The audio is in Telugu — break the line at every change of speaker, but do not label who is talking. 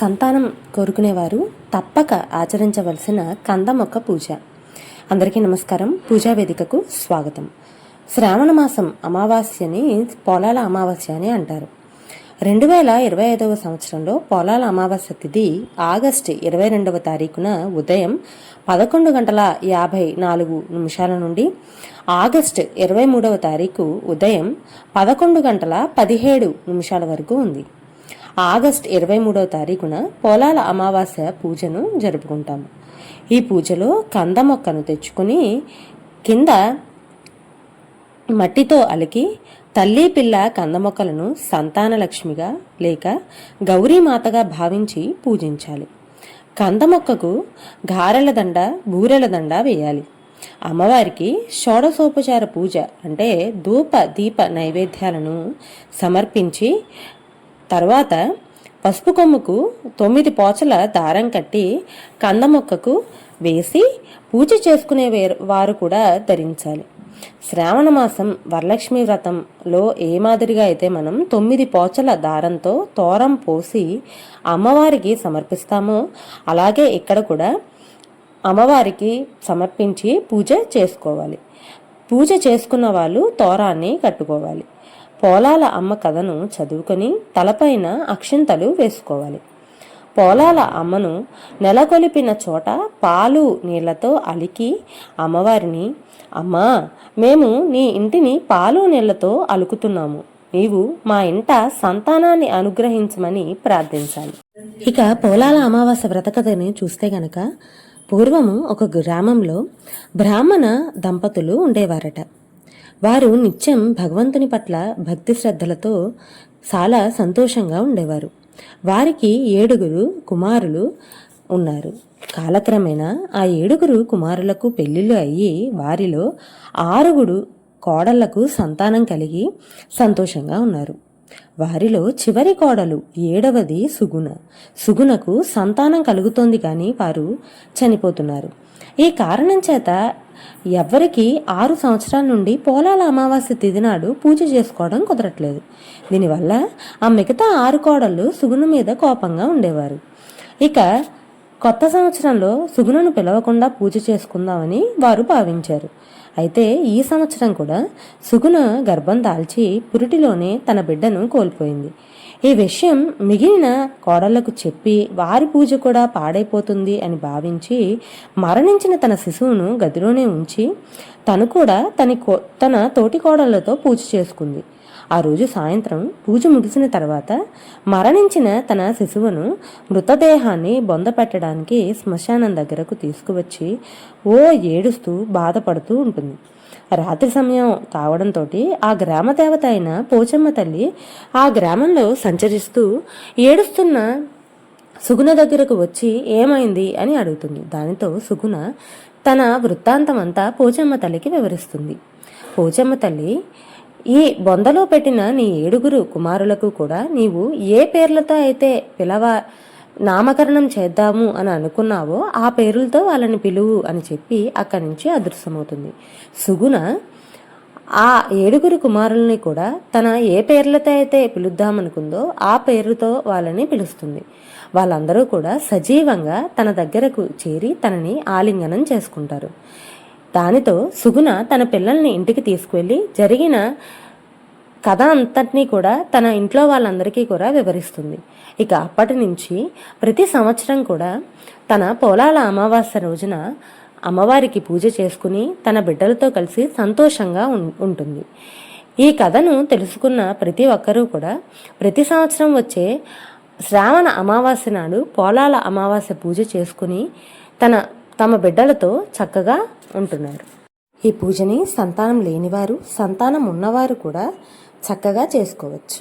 సంతానం కోరుకునేవారు తప్పక ఆచరించవలసిన కందమొక్క పూజ. అందరికీ నమస్కారం. పూజా వేదికకు స్వాగతం. శ్రావణ మాసం అమావాస్యని పొలాల అమావాస్య అని అంటారు. రెండు వేల ఇరవై ఐదవ సంవత్సరంలో పొలాల అమావాస్య తిథి ఆగస్టు ఇరవై రెండవ తారీఖున ఉదయం పదకొండు గంటల యాభై నాలుగు నిమిషాల నుండి ఆగస్టు ఇరవై మూడవ తారీఖు ఉదయం పదకొండు గంటల పదిహేడు నిమిషాల వరకు ఉంది. ఆగస్ట్ ఇరవై మూడవ తారీఖున పొలాల అమావాస్య పూజను జరుపుకుంటాము ఈ పూజలో కంద మొక్కను తెచ్చుకుని కింద మట్టితో అలికి తల్లి పిల్ల కంద మొక్కలను సంతాన లక్ష్మిగా లేక గౌరీమాతగా భావించి పూజించాలి. కంద మొక్కకు గారెల దండ బూరెల దండ వేయాలి. అమ్మవారికి షోడసోపచార పూజ అంటే ధూప దీప నైవేద్యాలను సమర్పించి తర్వాత పసుపు కొమ్ముకు తొమ్మిది పోచల దారం కట్టి కంద మొక్కకు వేసి పూజ చేసుకునే వారు కూడా ధరించాలి. శ్రావణ మాసం వరలక్ష్మి వ్రతంలో ఏ మాదిరిగా అయితే మనం తొమ్మిది పోచల దారంతో తోరం పోసి అమ్మవారికి సమర్పిస్తామో అలాగే ఇక్కడ కూడా అమ్మవారికి సమర్పించి పూజ చేసుకోవాలి. పూజ చేసుకున్న వాళ్ళు తోరాన్ని కట్టుకోవాలి. పోలాల అమ్మ కథను చదువుకొని తలపైన అక్షింతలు వేసుకోవాలి. పోలాల అమ్మను నెలకొలిపిన చోట పాలు నీళ్ళతో అలికి అమ్మవారిని అమ్మా మేము నీ ఇంటిని పాలు నీళ్ళతో అలుకుతున్నాము. నీవు మా ఇంట సంతానాన్ని అనుగ్రహించమని ప్రార్థించాలి ఇక పోలాల అమావాస్య వ్రతకథని చూస్తే గనక పూర్వము ఒక గ్రామంలో బ్రాహ్మణ దంపతులు ఉండేవారట. వారు నిత్యం భగవంతుని పట్ల భక్తి శ్రద్ధలతో చాలా సంతోషంగా ఉండేవారు. వారికి ఏడుగురు కుమారులు ఉన్నారు. కాలక్రమేణా ఆ ఏడుగురు కుమారులకు పెళ్ళిళ్ళు అయ్యి వారిలో ఆరుగుడు కోడళ్ళకు సంతానం కలిగి సంతోషంగా ఉన్నారు. వారిలో చివరి కోడలు ఏడవది సుగుణ. సుగుణకు సంతానం కలుగుతోంది కానీ వారు చనిపోతున్నారు. ఈ కారణం చేత ఎవ్వరికి ఆరు సంవత్సరాల నుండి పోలాల అమావాస్య తిథి నాడు పూజ చేసుకోవడం కుదరట్లేదు. దీనివల్ల ఆ మిగతా ఆరు కోడళ్ళు సుగుణ మీద కోపంగా ఉండేవారు. ఇక కొత్త సంవత్సరంలో సుగుణను పిలవకుండా పూజ చేసుకుందామని వారు భావించారు. అయితే ఈ సంవత్సరం కూడా సుగుణ గర్భం దాల్చి పురిటిలోనే తన బిడ్డను కోల్పోయింది. ఈ విషయం మిగిలిన కోడళ్ళకు చెప్పి వారి పూజ కూడా పాడైపోతుంది అని భావించి మరణించిన తన శిశువును గదిలోనే ఉంచి తను కూడా తన తన తోటి కోడళ్ళతో పూజ చేసుకుంది. ఆ రోజు సాయంత్రం పూజ ముగిసిన తర్వాత మరణించిన తన శిశువును మృతదేహాన్ని బొంద పెట్టడానికి శ్మశానం దగ్గరకు తీసుకువచ్చి ఓ ఏడుస్తూ బాధపడుతూ ఉంటుంది. రాత్రి సమయం కావడంతో ఆ గ్రామ దేవత అయిన పోచమ్మ తల్లి ఆ గ్రామంలో సంచరిస్తూ ఏడుస్తున్న సుగుణ దగ్గరకు వచ్చి ఏమైంది అని అడుగుతుంది. దానితో సుగుణ తన వృత్తాంతం అంతా పోచమ్మ తల్లికి వివరిస్తుంది. పోచమ్మ తల్లి ఈ బొందలో పెట్టిన నీ ఏడుగురు కుమారులకు కూడా నీవు ఏ పేర్లతో అయితే పిలవ నామకరణం చేద్దాము అని అనుకున్నావో ఆ పేర్లతో వాళ్ళని పిలువు అని చెప్పి అక్కడి నుంచి అదృశ్యమవుతుంది. సుగుణ ఆ ఏడుగురు కుమారుల్ని కూడా తన ఏ పేర్లతో అయితే పిలుద్దామనుకుందో ఆ పేరుతో వాళ్ళని పిలుస్తుంది. వాళ్ళందరూ కూడా సజీవంగా తన దగ్గరకు చేరి తనని ఆలింగనం చేసుకుంటారు. దానితో సుగుణ తన పిల్లల్ని ఇంటికి తీసుకువెళ్ళి జరిగిన కథ అంతటినీ కూడా తన ఇంట్లో వాళ్ళందరికీ కూడా వివరిస్తుంది. ఇక అప్పటి నుంచి ప్రతి సంవత్సరం కూడా తన పొలాల అమావాస్య రోజున అమ్మవారికి పూజ చేసుకుని తన బిడ్డలతో కలిసి సంతోషంగా ఉంటుంది. ఈ కథను తెలుసుకున్న ప్రతి ఒక్కరూ కూడా ప్రతి సంవత్సరం వచ్చే శ్రావణ అమావాస్య నాడు పోలాల అమావాస్య పూజ చేసుకుని తన తమ బిడ్డలతో చక్కగా ఉంటున్నారు ఈ పూజని సంతానం లేనివారు సంతానం ఉన్నవారు కూడా చక్కగా చేసుకోవచ్చు.